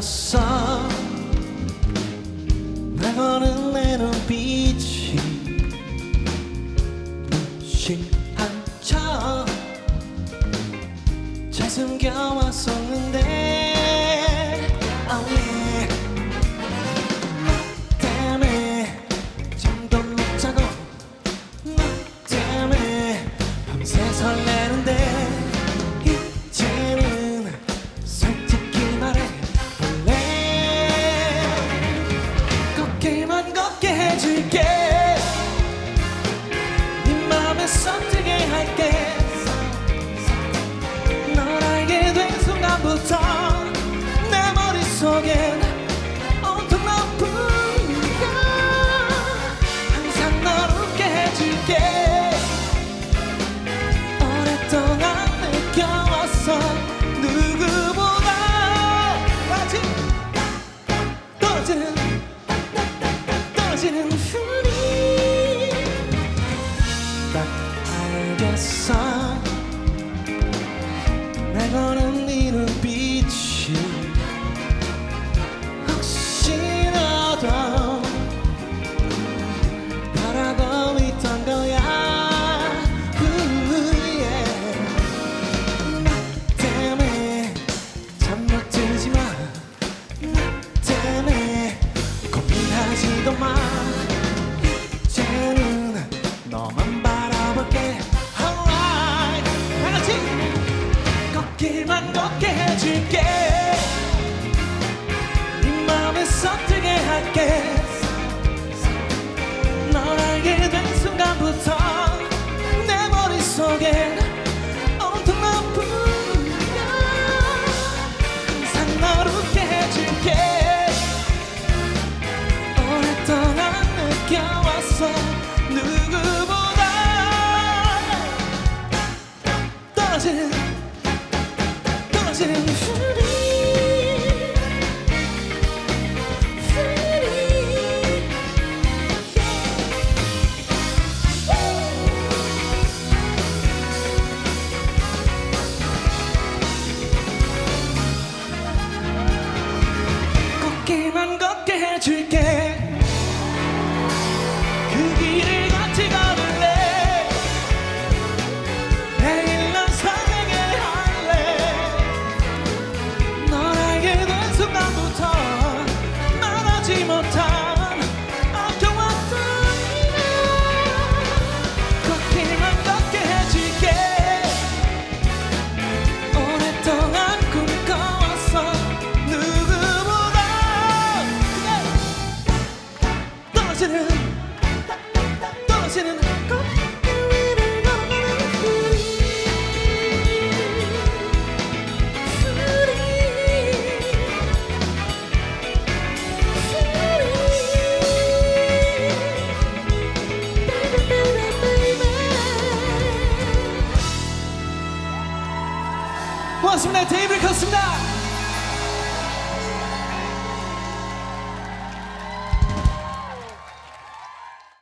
낯선 날 거는 내 눈빛이 눈치 안쳐 잘 숨겨왔었는데 해줄게. 네 맘에 선택게 할게. 널 알게 된 순간부터 내 머릿속엔 걷기만 걷게 해줄게. 네 맘에 선택게 할게. 널 알게 된 순간부터 내 머릿속엔 온통 너뿐이야 항상 널 웃게 해줄게. 오랫동안 느껴왔어. 누구보다 우리 걷기만 걷게 해줄게 고맙습니다. 테이블 컸습니다.